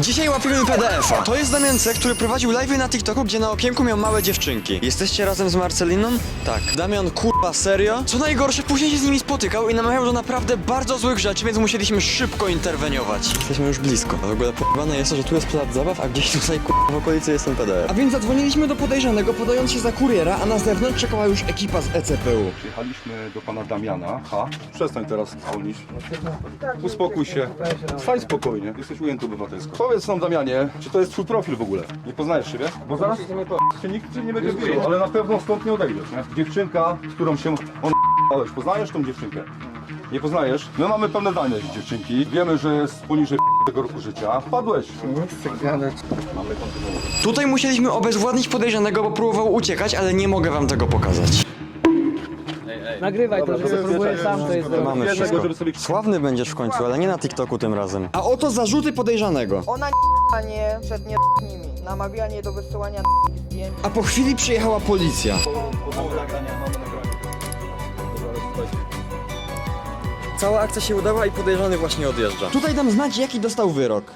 Dzisiaj łapiemy PDF-a. To jest Damian C, który prowadził live na TikToku, gdzie na okienku miał małe dziewczynki. Jesteście razem z Marceliną? Tak. Damian, kurwa, serio? Co najgorsze, później się z nimi spotykał i namawiał do naprawdę bardzo złych rzeczy, więc musieliśmy szybko interweniować. Jesteśmy już blisko. A w ogóle p***ane jest to, że tu jest plac zabaw, a gdzieś tutaj kurwa w okolicy jest ten PDF. A więc zadzwoniliśmy do podejrzanego, podając się za kuriera, a na zewnątrz czekała już ekipa z ECPU. Przyjechaliśmy do pana Damiana. Ha? Przestań teraz dzwonić. Uspokój się. Stań spokojnie. Jesteś ujęty obywatelsko. Powiedz nam Damianie, czy to jest twój profil w ogóle? Nie poznajesz siebie? Bo zaraz się nikt cię nie będzie widział, ale na pewno stąd nie odejdziesz, nie? Dziewczynka, z którą się on poznajesz tą dziewczynkę? Nie poznajesz? My mamy pewne dane z dziewczynki. Wiemy, że jest poniżej tego roku życia. Wpadłeś. Mamy kontynuować. Tutaj musieliśmy obezwładnić podejrzanego, bo próbował uciekać, ale nie mogę wam tego pokazać. Nagrywaj to, że spróbuję sam, to jest Mamy wszystko. Sławny będziesz w końcu, ale nie na TikToku tym razem. A oto zarzuty podejrzanego. Ona nie przed nie nimi. Namawianie do wysyłania zdjęć. A po chwili przyjechała policja. Cała akcja się udała i podejrzany właśnie odjeżdża. Tutaj dam znać, jaki dostał wyrok.